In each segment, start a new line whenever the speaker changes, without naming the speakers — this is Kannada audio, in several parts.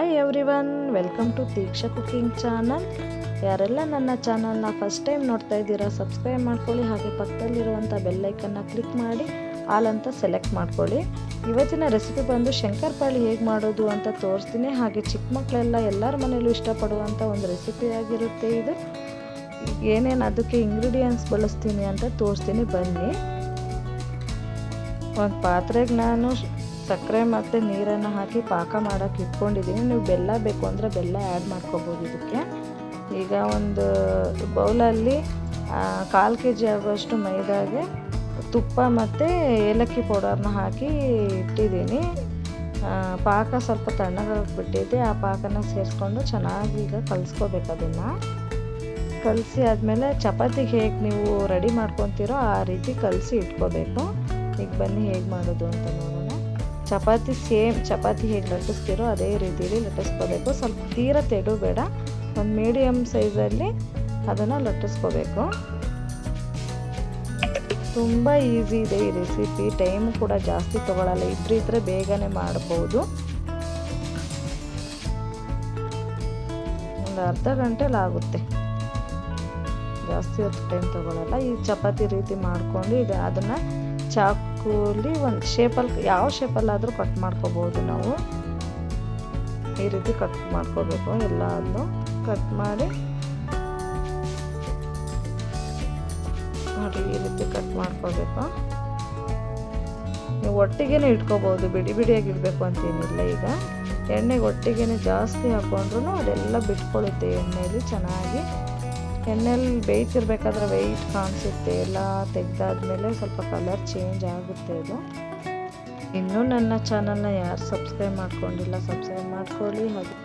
Hi everyone welcome to Teeksha cooking channel ಯಾರೆಲ್ಲ ನನ್ನ ಚಾನಲ್ನ ಫಸ್ಟ್ ಟೈಮ್ ನೋಡ್ತಾ ಇದ್ದೀರಾ ಸಬ್ಸ್ಕ್ರೈಬ್ ಮಾಡ್ಕೊಳ್ಳಿ, ಹಾಗೆ ಪಕ್ಕದಲ್ಲಿರುವಂಥ ಬೆಲ್ಲೈಕನ್ನ ಕ್ಲಿಕ್ ಮಾಡಿ ಆಲ್ ಅಂತ ಸೆಲೆಕ್ಟ್ ಮಾಡ್ಕೊಳ್ಳಿ. ಇವತ್ತಿನ ರೆಸಿಪಿ ಬಂದು ಶಂಕರಪಾಳಿ ಹೇಗೆ ಮಾಡೋದು ಅಂತ ತೋರಿಸ್ತೀನಿ. ಹಾಗೆ ಚಿಕ್ಕ ಮಕ್ಕಳೆಲ್ಲ ಎಲ್ಲರ ಮನೆಯಲ್ಲೂ ಇಷ್ಟಪಡುವಂಥ ಒಂದು ರೆಸಿಪಿ ಆಗಿರುತ್ತೆ ಇದು. ಏನೇನು ಅದಕ್ಕೆ ಇಂಗ್ರೀಡಿಯೆಂಟ್ಸ್ ಬಳಸ್ತೀನಿ ಅಂತ ತೋರಿಸ್ತೀನಿ, ಬನ್ನಿ. ಒಂದು ಪಾತ್ರೆಗೆ ನಾನು ಸಕ್ಕರೆ ಮತ್ತು ನೀರನ್ನು ಹಾಕಿ ಪಾಕ ಮಾಡೋಕೆ ಇಟ್ಕೊಂಡಿದ್ದೀನಿ ನೀವು ಬೆಲ್ಲ ಬೇಕು ಅಂದರೆ ಬೆಲ್ಲ ಆ್ಯಡ್ ಮಾಡ್ಕೋಬೋದು ಇದಕ್ಕೆ. ಈಗ ಒಂದು ಬೌಲಲ್ಲಿ ಕಾಲು ಕೆ ಜಿ ಆಗುವಷ್ಟು ಮೈದಾಗೆ ತುಪ್ಪ ಮತ್ತು ಏಲಕ್ಕಿ ಪೌಡರ್ನ ಹಾಕಿ ಇಟ್ಟಿದ್ದೀನಿ ಪಾಕ ಸ್ವಲ್ಪ ತಣ್ಣಗಾಗಿ ಬಿಟ್ಟಿದ್ದೆ ಆ ಪಾಕನ ಸೇರಿಸ್ಕೊಂಡು ಚೆನ್ನಾಗಿ ಈಗ ಕಲಿಸ್ಕೋಬೇಕು ಅದನ್ನು. ಕಲಸಿ ಆದಮೇಲೆ ಚಪಾತಿಗೆ ಹೇಗೆ ನೀವು ರೆಡಿ ಮಾಡ್ಕೊತೀರೋ ಆ ರೀತಿ ಕಲಸಿ ಇಟ್ಕೋಬೇಕು. ಈಗ ಬನ್ನಿ ಹೇಗೆ ಮಾಡೋದು ಅಂತ ನೋಡೋಣ. ಚಪಾತಿ ಸೇಮ್ ಚಪಾತಿ ಹೇಗೆ ಲಟ್ಟಿಸ್ತೀರೋ ಅದೇ ರೀತಿಯಲ್ಲಿ ಲಟ್ಟಿಸ್ಕೋಬೇಕು. ಸ್ವಲ್ಪ ತೀರ ತೆಡು ಬೇಡ ಒಂದು ಮೀಡಿಯಮ್ ಸೈಜಲ್ಲಿ ಅದನ್ನು ಲಟ್ಟಿಸ್ಕೋಬೇಕು. ತುಂಬ ಈಸಿ ಇದೆ ಈ ರೆಸಿಪಿ. ಟೈಮ್ ಕೂಡ ಜಾಸ್ತಿ ತೊಗೊಳಲ್ಲ. ಇಬ್ಬರು ಇದ್ದರೆ ಬೇಗನೆ ಮಾಡ್ಬೋದು. ಒಂದು ಅರ್ಧ ಗಂಟೆಲಿ ಆಗುತ್ತೆ. ಜಾಸ್ತಿ ಹೊತ್ತು ಟೈಮ್ ತೊಗೊಳಲ್ಲ. ಈ ಚಪಾತಿ ರೀತಿ ಮಾಡ್ಕೊಂಡು ಇದು. ಅದನ್ನು ಚಾಕುಲಿ ಒಂದು ಶೇಪಲ್ಲಿ ಯಾವ ಶೇಪಲ್ಲಾದರೂ ಕಟ್ ಮಾಡ್ಕೋಬೋದು ನಾವು. ಈ ರೀತಿ ಕಟ್ ಮಾಡ್ಕೋಬೇಕು ಎಲ್ಲ ಅದನ್ನು ಕಟ್ ಮಾಡಿ. ನೋಡಿ, ಈ ರೀತಿ ಕಟ್ ಮಾಡ್ಕೋಬೇಕು. ನೀವು ಒಟ್ಟಿಗೆನೇ ಇಟ್ಕೋಬೋದು, ಬಿಡಿ ಬಿಡಿಯಾಗಿ ಇಡಬೇಕು ಅಂತೇನಿಲ್ಲ ಈಗ. ಎಣ್ಣೆಗೆ ಒಟ್ಟಿಗೆನೆ ಜಾಸ್ತಿ ಹಾಕೊಂಡ್ರೂ ಅದೆಲ್ಲ ಬಿಟ್ಕೊಳುತ್ತೆ ಎಣ್ಣೆಯಲ್ಲಿ ಚೆನ್ನಾಗಿ. ಎಣ್ಣೆಲಿ ಬೇಯ್ತಿರ್ಬೇಕಾದ್ರೆ ವೆಯ್ಟ್ ಕಾಣಿಸುತ್ತೆ. ಎಲ್ಲ ತೆಗೆದಾದ್ಮೇಲೆ ಸ್ವಲ್ಪ ಕಲರ್ ಚೇಂಜ್ ಆಗುತ್ತೆ ಇದು. ಇನ್ನೂ ನನ್ನ ಚಾನಲ್ನ ಯಾರು ಸಬ್ಸ್ಕ್ರೈಬ್ ಮಾಡ್ಕೊಂಡಿಲ್ಲ ಸಬ್ಸ್ಕ್ರೈಬ್ ಮಾಡ್ಕೊಳ್ಳಿ. ಹಾಗೆ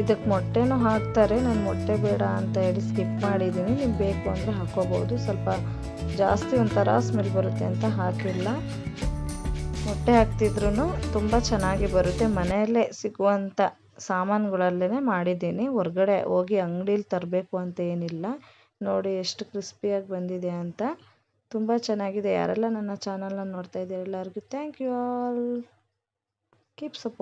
ಇದಕ್ಕೆ ಮೊಟ್ಟೆನೂ ಹಾಕ್ತಾರೆ. ನಾನು ಮೊಟ್ಟೆ ಬೇಡ ಅಂತ ಹೇಳಿ ಸ್ಕಿಪ್ ಮಾಡಿದ್ದೀನಿ ನೀವು ಬೇಕು ಅಂದರೆ ಹಾಕೋಬೋದು. ಸ್ವಲ್ಪ ಜಾಸ್ತಿ ಒಂಥರ ಸ್ಮೆಲ್ ಬರುತ್ತೆ ಅಂತ ಹಾಕಿಲ್ಲ. ಮೊಟ್ಟೆ ಹಾಕ್ತಿದ್ರು ತುಂಬ ಚೆನ್ನಾಗಿ ಬರುತ್ತೆ. ಮನೆಯಲ್ಲೇ ಸಿಗುವಂಥ ಸಾಮಾನುಗಳಲ್ಲೇ ಮಾಡಿದ್ದೀನಿ. ಹೊರ್ಗಡೆ ಹೋಗಿ ಅಂಗ್ಡೀಲಿ ತರಬೇಕು ಅಂತ ಏನಿಲ್ಲ. ನೋಡಿ ಎಷ್ಟು ಕ್ರಿಸ್ಪಿಯಾಗಿ ಬಂದಿದೆ ಅಂತ. ತುಂಬ ಚೆನ್ನಾಗಿದೆ. ಯಾರೆಲ್ಲ ನನ್ನ ಚಾನಲ್ನ ನೋಡ್ತಾ ಇದ್ದೀರ ಎಲ್ಲರಿಗೂ ಥ್ಯಾಂಕ್ ಯು ಆಲ್ ಕೀಪ್ ಸಪ್